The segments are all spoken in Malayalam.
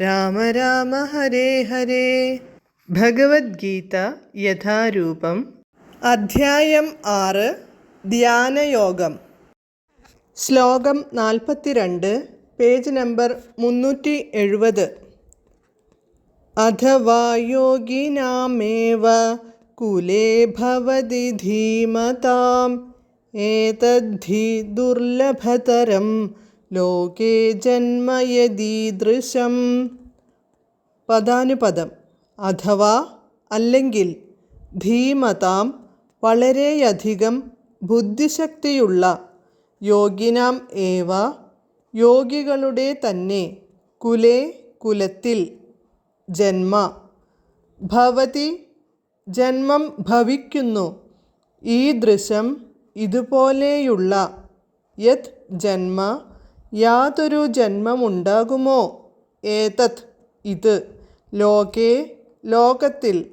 രാമ രാമ ഹരേ ഹരേ. ഭഗവത്ഗീത യഥാരൂപം. അധ്യായം ആറ്. ധ്യാനയോഗം. ശ്ലോകം നാൽപ്പത്തിരണ്ട് പേജ് നമ്പർ മുന്നൂറ്റി എഴുപത് അഥവാ യോഗിനാമേവ കുലേ ഭവതി ധീമതാം. ഏതദ്ധി ദുർലഭതരം ലോകേ ജന്മയദീദൃശം. പദാനുപദം അഥവാ അല്ലെങ്കിൽ ധീമതാം വളരെയധികം ബുദ്ധിശക്തിയുള്ള യോഗിനാം ഏവ യോഗികളുടെ തന്നെ കുലേ കുലത്തിൽ ജന്മ. ഭവതി ജന്മം ഭവിക്കുന്നു. ഈ ദൃശം ഇതുപോലെയുള്ള യത് ജന്മ യാതൊരു ജന്മമുണ്ടാകുമോ? ഏതത്? ഇത് ലോകേ ലോകത്തിൽ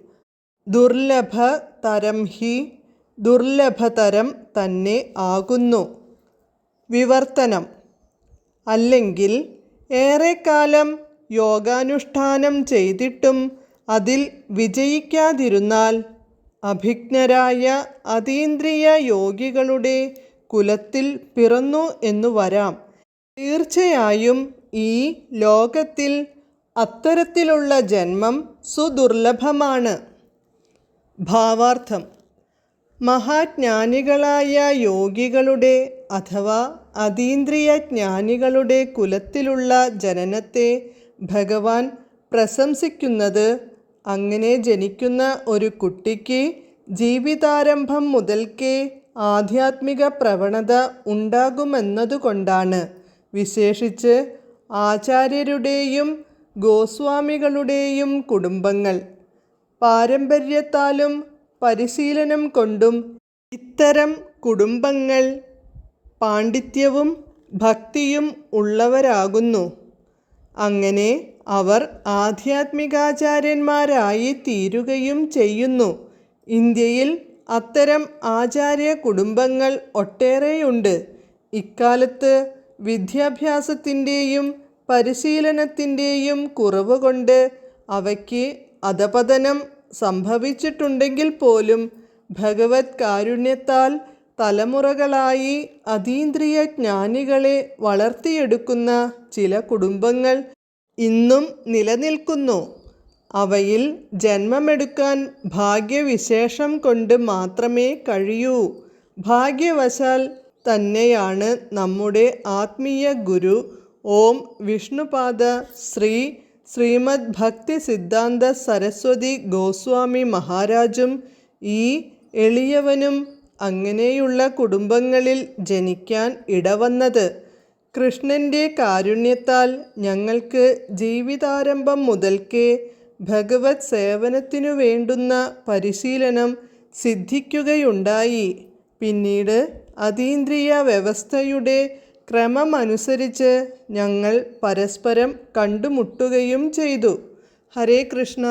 ദുർലഭതരം ഹി ദുർലഭതരം തന്നെ ആകുന്നു. വിവർത്തനം. അല്ലെങ്കിൽ ഏറെക്കാലം യോഗാനുഷ്ഠാനം ചെയ്തിട്ടും അതിൽ വിജയിക്കാതിരുന്നാൽ അഭിജ്ഞരായ അതീന്ദ്രിയ യോഗികളുടെ കുലത്തിൽ പിറന്നു എന്നു വരാം. തീർച്ചയായും ഈ ലോകത്തിൽ അത്തരത്തിലുള്ള ജന്മം സുദുർലഭമാണ്. ഭാവാർത്ഥം. മഹാജ്ഞാനികളായ യോഗികളുടെ അഥവാ അതീന്ദ്രിയ ജ്ഞാനികളുടെ കുലത്തിലുള്ള ജനനത്തെ ഭഗവാൻ പ്രശംസിക്കുന്നത് അങ്ങനെ ജനിക്കുന്ന ഒരു കുട്ടിക്ക് ജീവിതാരംഭം മുതൽക്കേ ആധ്യാത്മിക പ്രവണത ഉണ്ടാകുമെന്നതുകൊണ്ടാണ്. വിശേഷിച്ച് ആചാര്യരുടെയും ഗോസ്വാമികളുടെയും കുടുംബങ്ങൾ പാരമ്പര്യത്താലും പരിശീലനം കൊണ്ടും ഇത്തരം കുടുംബങ്ങൾ പാണ്ഡിത്യവും ഭക്തിയും ഉള്ളവരാകുന്നു. അങ്ങനെ അവർ ആധ്യാത്മികാചാര്യന്മാരായി തീരുകയും ചെയ്യുന്നു. ഇന്ത്യയിൽ അത്തരം ആചാര്യ കുടുംബങ്ങൾ ഒട്ടേറെയുണ്ട്. ഇക്കാലത്ത് വിദ്യാഭ്യാസത്തിന്റെയും പരിശീലനത്തിന്റെയും കുറവ് കൊണ്ട് അവയ്ക്ക് അധപതനം സംഭവിച്ചിട്ടുണ്ടെങ്കിൽ പോലും ഭഗവത് കാരുണ്യത്താൽ തലമുറകളായി അതീന്ദ്രിയ ജ്ഞാനികളെ വളർത്തിയെടുക്കുന്ന ചില കുടുംബങ്ങൾ ഇന്നും നിലനിൽക്കുന്നു. അവയിൽ ജന്മമെടുക്കാൻ ഭാഗ്യവിശേഷം കൊണ്ട് മാത്രമേ കഴിയൂ. ഭാഗ്യവശാൽ തന്നെയാണ് നമ്മുടെ ആത്മീയ ഗുരു. ഓം വിഷ്ണുപാദ ശ്രീ ശ്രീമദ് ഭക്തി സിദ്ധാന്ത സരസ്വതി ഗോസ്വാമി മഹാരാജും ഈ എളിയവനും അങ്ങനെയുള്ള കുടുംബങ്ങളിൽ ജനിക്കാൻ ഇടവന്നത്. കൃഷ്ണന്റെ കാരുണ്യത്താൽ ഞങ്ങൾക്ക് ജീവിതാരംഭം മുതൽക്കേ ഭഗവത് സേവനത്തിനു വേണ്ടുന്ന പരിശീലനം സിദ്ധിക്കുകയുണ്ടായി. പിന്നീട് അതീന്ദ്രിയ വ്യവസ്ഥയുടെ ക്രമമനുസരിച്ച് ഞങ്ങൾ പരസ്പരം കണ്ടുമുട്ടുകയും ചെയ്തു. ഹരേ കൃഷ്ണ.